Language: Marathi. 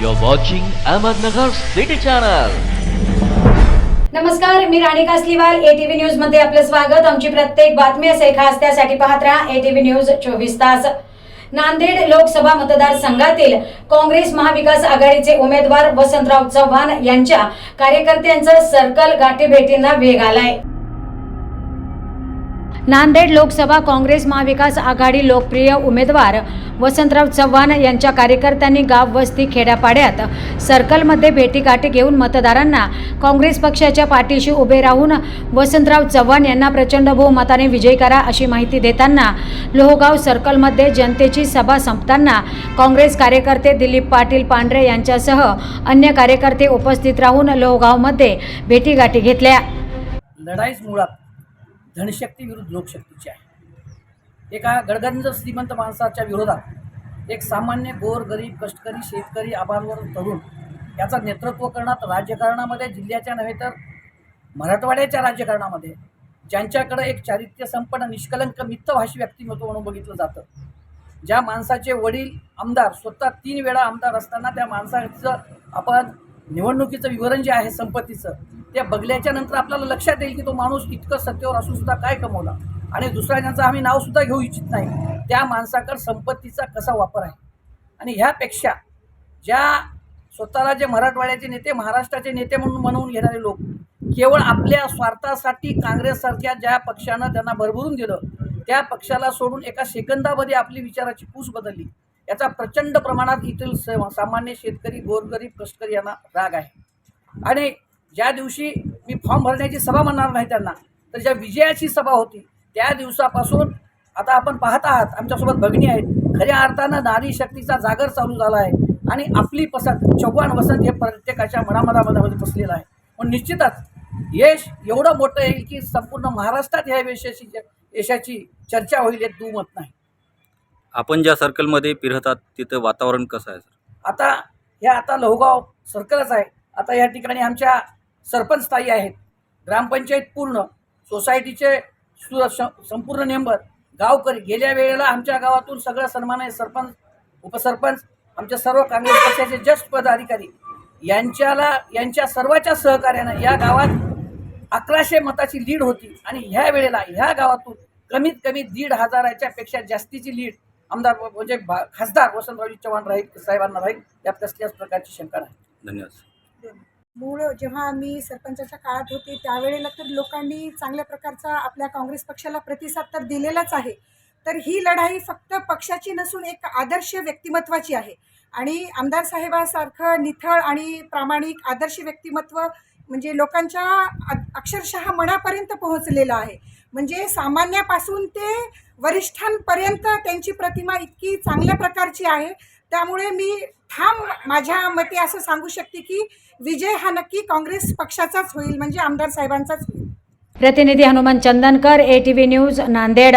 You're watching Ahmednagar City Channel. नमस्कार मी राणी कासलीवाल एटीव्ही न्यूजमध्ये आपलं स्वागत. आमची प्रत्येक बातमी असे खास त्यासाठी पाहत राहा एटीव्ही न्यूज चोवीस तास. नांदेड लोकसभा मतदारसंघातील काँग्रेस महाविकास आघाडीचे उमेदवार वसंतराव चव्हाण यांच्या कार्यकर्त्यांचं सर्कल गाठीभेटींना वेग आलाय. नांदेड लोकसभा काँग्रेस महाविकास आघाडी लोकप्रिय उमेदवार वसंतराव चव्हाण यांच्या कार्यकर्त्यांनी गाव वस्ती खेड्यापाड्यात सर्कलमध्ये भेटीगाठी घेऊन मतदारांना काँग्रेस पक्षाच्या पाठीशी उभे राहून वसंतराव चव्हाण यांना प्रचंड बहुमताने विजयी करा अशी माहिती देताना लोहगाव सर्कलमध्ये जनतेची सभा संपताना काँग्रेस कार्यकर्ते दिलीप पाटील पांढरे यांच्यासह अन्य कार्यकर्ते उपस्थित राहून लोहगावमध्ये भेटीगाठी घेतल्या. लढाईच मुळात धनशक्ती विरुद्ध लोकशक्तीची आहे. एका गडगंज श्रीमंत माणसाच्या विरोधात एक सामान्य गोर गरीब कष्टकरी शेतकरी आभारवर तरुण याचं नेतृत्व करण्यात राजकारणामध्ये जिल्ह्याच्या नव्हे तर मराठवाड्याच्या राजकारणामध्ये ज्यांच्याकडे एक चारित्र्य संपन्न निष्कलंक मित्तभाषी व्यक्तिमत्व म्हणून बघितलं जातं. ज्या माणसाचे वडील आमदार स्वतः तीन वेळा आमदार असताना त्या माणसाचं आपण निवडणुकीचं विवरण जे आहे संपत्तीचं ते बघल्याच्या नंतर आपल्याला लक्षात येईल की तो माणूस इतकं सत्तेवर असून सुद्धा काय कमवला. आणि दुसऱ्या ज्यांचं आम्ही नावसुद्धा घेऊ इच्छित नाही. त्या माणसाकडं संपत्तीचा कसा वापर आहे? आणि ह्यापेक्षा ज्या स्वतःला जे मराठवाड्याचे नेते महाराष्ट्राचे नेते म्हणून म्हणून घेणारे लोक केवळ आपल्या स्वार्थासाठी काँग्रेससारख्या ज्या पक्षानं त्यांना भरभरून दिलं त्या पक्षाला सोडून एका सेकंदामध्ये आपली विचाराची पूस बदलली. याचा प्रचंड प्रमाणात येथील स सामान्य शेतकरी गोरगरीब कष्टकरी यांना राग आहे. आणि ज्या दिवशी मी फॉर्म भरण्याची सभा म्हणणार नाही त्यांना तर ज्या विजयाची सभा होती त्या दिवसापासून आता आपण पाहत आहात आमच्यासोबत भगिनी आहेत. खऱ्या अर्थानं नारी शक्तीचा जागर चालू झाला आहे. आणि आपली पसंत चव्हाण वसंत हे प्रत्येकाच्या मनामनामध्ये बसलेलं आहे. पण निश्चितच यश एवढं मोठं येईल की संपूर्ण महाराष्ट्रात ह्या यशाची यशाची चर्चा होईल यात दुमत नाही. आपण ज्या सर्कलमध्ये फिरतात तिथं वातावरण कसं आहे सर आता हे आता लोहगाव सर्कलच आहे. आता या ठिकाणी आमच्या सरपंच स्थायी आहेत. ग्रामपंचायत पूर्ण सोसायटीचे सु संपूर्ण मेंबर गावकरी. गेल्या वेळेला आमच्या गावातून सगळं सन्मान्य सरपंच उपसरपंच आमच्या सर्व काँग्रेस पक्षाचे ज्येष्ठ पदाधिकारी. यांच्याला यांच्या सर्वाच्या सहकार्यानं या गावात अकराशे मताची लीड होती. आणि ह्या वेळेला ह्या गावातून कमीत कमी दीड हजाराच्या पेक्षा जास्तीची लीड आमदार म्हणजे खासदार वसंतरावजी चव्हाण राहील साहेबांना राहील यात कसल्याच प्रकारची शंका नाही धन्यवाद मूळ जेव्हा मी सरपंचाच्या काळात होते त्यावेळेला तर लोकांनी चांगल्या प्रकारचा आपल्या काँग्रेस पक्षाला प्रतिसाद तर दिलेलाच आहे. तर ही लढाई फक्त पक्षाची नसून एक आदर्श व्यक्तिमत्वाची आहे. आणि आमदार साहेबासारखं निथळ आणि प्रामाणिक आदर्श व्यक्तिमत्व म्हणजे लोकांच्या अक्षरशः मनापर्यंत पोहोचलेलं आहे. म्हणजे सामान्यापासून ते वरिष्ठांपर्यंत त्यांची प्रतिमा इतकी चांगल्या प्रकारची आहे. त्यामुळे मी ठाम माझ्या मते असं सांगू शकते की विजय हा नक्की काँग्रेस पक्षाचाच होईल म्हणजे आमदार साहेबांचाच होईल. प्रतिनिधी Hanuman Chandankar A T V news Nanded.